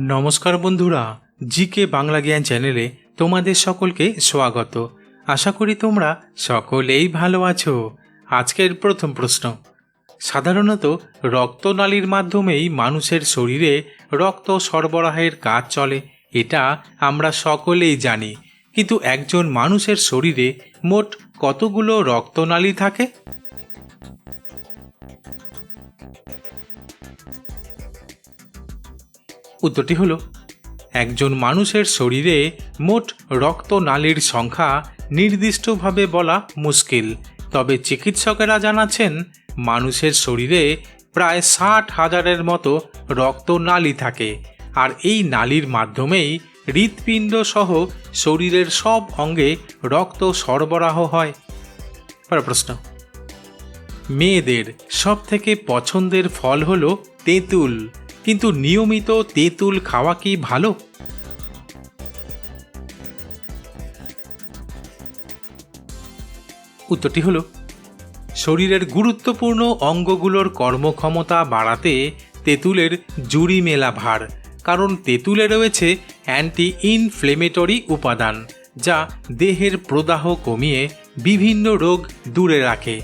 নমস্কার বন্ধুরা, জিকে বাংলা জ্ঞান চ্যানেলে তোমাদের সকলকে স্বাগত। আশা করি তোমরা সকলেই ভালো আছো। আজকের প্রথম প্রশ্ন। সাধারণত রক্তনালীর মাধ্যমেই মানুষের শরীরে রক্ত সরবরাহের কাজ চলে, এটা আমরা সকলেই জানি। কিন্তু একজন মানুষের শরীরে মোট কতগুলো রক্তনালী থাকে? উত্তরটি হলো, একজন মানুষের শরীরে মোট রক্তনালীর সংখ্যা নির্দিষ্টভাবে বলা মুশকিল। তবে চিকিৎসকেরা জানাচ্ছেন, মানুষের শরীরে প্রায় ষাট হাজারের মতো রক্তনালী থাকে। আর এই নালীর মাধ্যমেই হৃৎপিণ্ড সহ শরীরের সব অঙ্গে রক্ত সরবরাহ হয়। প্রশ্ন। মেয়েদের সব থেকে পছন্দের ফল হলো তেঁতুল। কিন্তু নিয়মিত তেঁতুল খাওয়া কি ভালো? উত্তরটি হলো, শরীরের গুরুত্বপূর্ণ অঙ্গগুলোর কর্মক্ষমতা বাড়াতে তেঁতুলের জুড়ি মেলা ভার, কারণ তেঁতুলে রয়েছে অ্যান্টি ইনফ্লেমেটরি উপাদান, যা দেহের প্রদাহ কমিয়ে বিভিন্ন রোগ দূরে রাখে,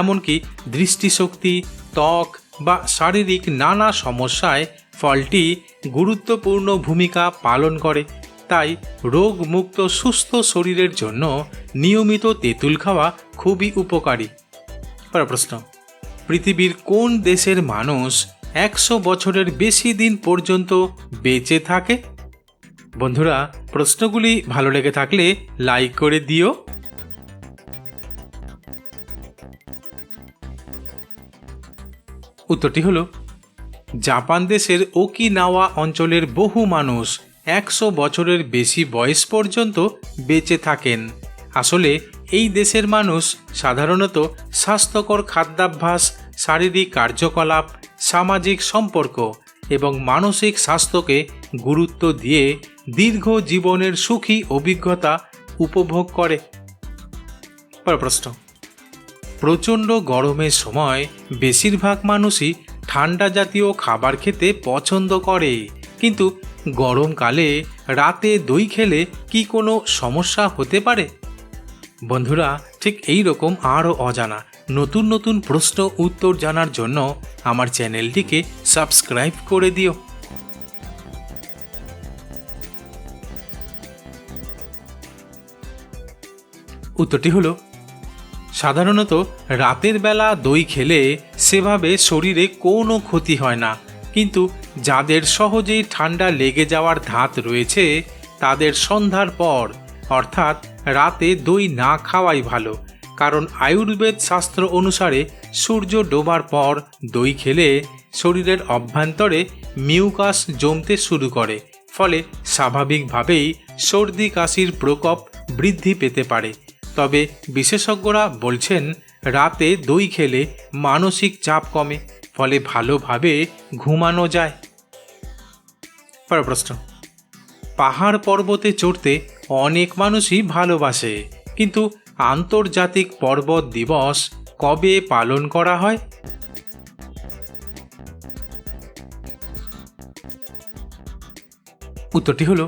এমনকি দৃষ্টিশক্তি, ত্বক বা শারীরিক নানা সমস্যায় ফলটি গুরুত্বপূর্ণ ভূমিকা পালন করে। তাই রোগমুক্ত সুস্থ শরীরের জন্য নিয়মিত তেঁতুল খাওয়া খুবই উপকারী। প্রশ্ন। পৃথিবীর কোন দেশের মানুষ একশো বছরের বেশি দিন পর্যন্ত বেঁচে থাকে? বন্ধুরা, প্রশ্নগুলি ভালো লেগে থাকলে লাইক করে দিও। উত্তরটি হলো, জাপান দেশের ওকিনাওয়া অঞ্চলের বহু মানুষ একশো বছরের বেশি বয়স পর্যন্ত বেঁচে থাকেন। আসলে এই দেশের মানুষ সাধারণত স্বাস্থ্যকর খাদ্যাভ্যাস, শারীরিক কার্যকলাপ, সামাজিক সম্পর্ক এবং মানসিক স্বাস্থ্যকে গুরুত্ব দিয়ে দীর্ঘ জীবনের সুখী অভিজ্ঞতা উপভোগ করে। প্রশ্ন প্রচণ্ড গরমের সময় বেশিরভাগ মানুষই ঠান্ডা জাতীয় খাবার খেতে পছন্দ করে। কিন্তু গরমকালে রাতে দই খেলে কি কোনো সমস্যা হতে পারে? বন্ধুরা, ঠিক এই রকম আরও অজানা নতুন নতুন প্রশ্ন উত্তর জানার জন্য আমার চ্যানেলটিকে সাবস্ক্রাইব করে দিও। উত্তরটি হলো সাধারণত রাতের বেলা দই খেলে সেভাবে শরীরে কোনো ক্ষতি হয় না। কিন্তু যাদের সহজেই ঠান্ডা লেগে যাওয়ার ধাত রয়েছে, তাদের সন্ধ্যার পর, অর্থাৎ রাতে দই না খাওয়াই ভালো। কারণ আয়ুর্বেদ শাস্ত্র অনুসারে সূর্য ডোবার পর দই খেলে শরীরের অভ্যন্তরে মিউকাস জমতে শুরু করে। ফলে স্বাভাবিকভাবেই সর্দি কাশির প্রকোপ বৃদ্ধি পেতে পারে। তবে বিশেষজ্ঞরা বলছেন, রাতে দই খেলে মানসিক চাপ কমে, ফলে ভালোভাবে ঘুমানো যায়। পরের প্রশ্ন। পাহাড় পর্বতে চড়তে অনেক মানুষই ভালোবাসে, কিন্তু আন্তর্জাতিক পর্বত দিবস কবে পালন করা হয়? উত্তরটি হলো,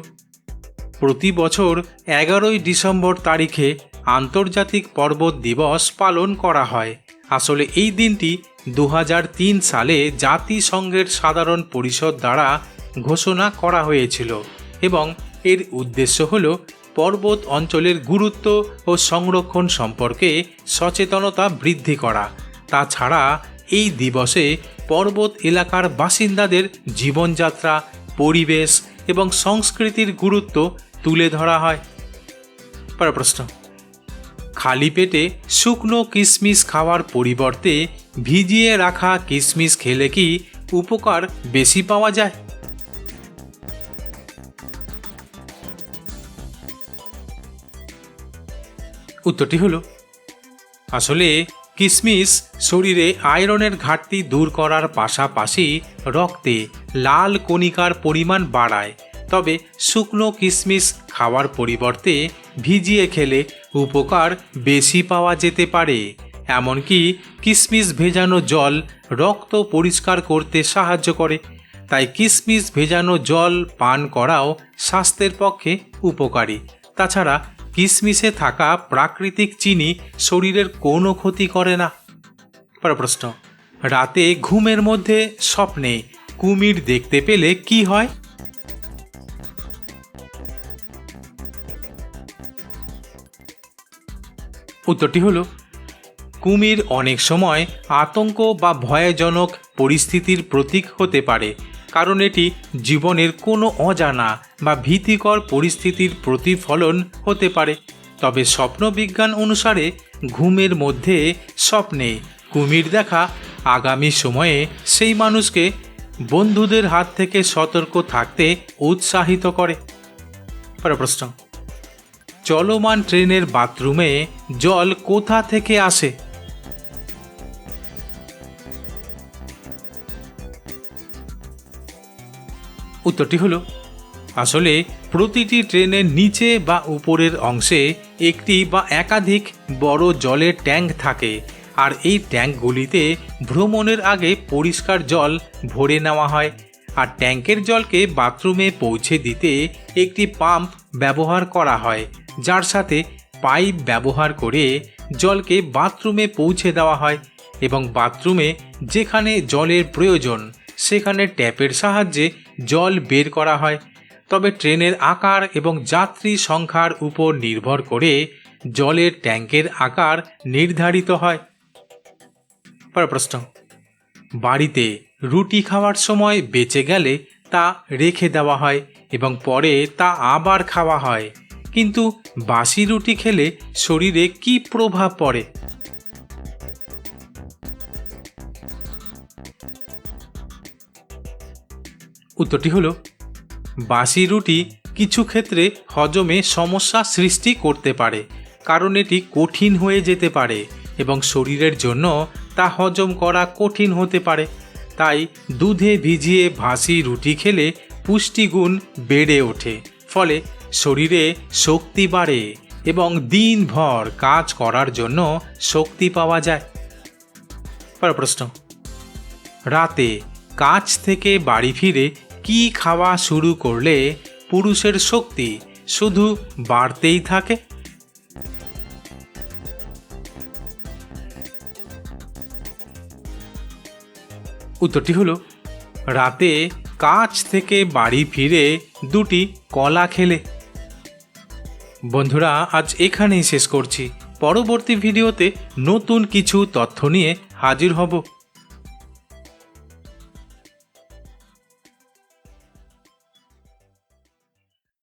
প্রতি বছর এগারোই ডিসেম্বর তারিখে আন্তর্জাতিক পর্বত দিবস পালন করা হয়। আসলে এই দিনটি দু হাজার তিন সালে জাতিসংঘের সাধারণ পরিষদ দ্বারা ঘোষণা করা হয়েছিল এবং এর উদ্দেশ্য হল পর্বত অঞ্চলের গুরুত্ব ও সংরক্ষণ সম্পর্কে সচেতনতা বৃদ্ধি করা। তাছাড়া এই দিবসে পর্বত এলাকার বাসিন্দাদের জীবনযাত্রা, পরিবেশ এবং সংস্কৃতির গুরুত্ব তুলে ধরা হয়। প্রশ্ন। খালি পেটে শুকনো কিশমিশ খাওয়ার পরিবর্তে ভিজিয়ে রাখা কিশমিশ খেলে কি উপকার বেশি পাওয়া যায়? উত্তরটি হলো, আসলে কিশমিশ শরীরে আয়রনের ঘাটতি দূর করার পাশাপাশি রক্তে লাল কণিকার পরিমাণ বাড়ায়। তবে শুকনো কিশমিশ খাওয়ার পরিবর্তে ভিজিয়ে খেলে উপকার বেশি পাওয়া যেতে পারে, এমনকি কিশমিশ ভেজানো জল রক্ত পরিষ্কার করতে সাহায্য করে। তাই কিশমিশ ভেজানো জল পান করাও স্বাস্থ্যের পক্ষে উপকারী। তাছাড়া কিশমিশে থাকা প্রাকৃতিক চিনি শরীরের কোনো ক্ষতি করে না। প্রশ্ন, রাতে ঘুমের মধ্যে স্বপ্নে কুমির দেখতে পেলে কি হয়? উত্তরটি হলো, কুমির অনেক সময় আতঙ্ক বা ভয়জনক পরিস্থিতির প্রতীক হতে পারে, কারণ এটি জীবনের কোনো অজানা বা ভীতিকর পরিস্থিতির প্রতিফলন হতে পারে। তবে স্বপ্নবিজ্ঞান অনুসারে ঘুমের মধ্যে স্বপ্নে কুমির দেখা আগামী সময়ে সেই মানুষকে বন্ধুদের হাত থেকে সতর্ক থাকতে উৎসাহিত করে। পরের প্রশ্ন। চলমান ট্রেনের বাথরুমে জল কোথা থেকে আসে? উত্তরটি হলো, আসলে প্রতিটি ট্রেনের নিচে বা উপরের অংশে একটি বা একাধিক বড় জলের ট্যাঙ্ক থাকে, আর এই ট্যাঙ্কগুলিতে ভ্রমণের আগে পরিষ্কার জল ভরে নেওয়া হয়, আর ট্যাঙ্কের জলকে বাথরুমে পৌঁছে দিতে একটি পাম্প ব্যবহার করা হয়। যার সাথে পাইপ ব্যবহার করে জলকে বাথরুমে পৌঁছে দেওয়া হয় এবং বাথরুমে যেখানে জলের প্রয়োজন, সেখানে ট্যাপের সাহায্যে জল বের করা হয়। তবে ট্রেনের আকার এবং যাত্রী সংখ্যার উপর নির্ভর করে জলের ট্যাঙ্কের আকার নির্ধারিত হয়। পরের প্রশ্ন। বাড়িতে রুটি খাওয়ার সময় বেঁচে গেলে তা রেখে দেওয়া হয় এবং পরে তা আবার খাওয়া হয়। কিন্তু বাসি রুটি খেলে শরীরে কি প্রভাব পড়ে? উত্তরটি হলো, বাসি রুটি কিছু ক্ষেত্রে হজমে সমস্যা সৃষ্টি করতে পারে, কারণ এটি কঠিন হয়ে যেতে পারে এবং শরীরের জন্য তা হজম করা কঠিন হতে পারে। তাই দুধে ভিজিয়ে ভাসি রুটি খেলে পুষ্টিগুণ বেড়ে ওঠে। ফলে শরীরে শক্তি বাড়ে এবং দিনভর কাজ করার জন্য শক্তি পাওয়া যায়। পরের প্রশ্ন। রাতে কাজ থেকে বাড়ি ফিরে কি খাওয়া শুরু করলে পুরুষের শক্তি শুধু বাড়তেই থাকে? উত্তরটি হলো, রাতে কাজ থেকে বাড়ি ফিরে দুটি কলা খেলে। বন্ধুরা, আজ এখানেই শেষ করছি। পরবর্তী ভিডিওতে নতুন কিছু তথ্য নিয়ে হাজির হব।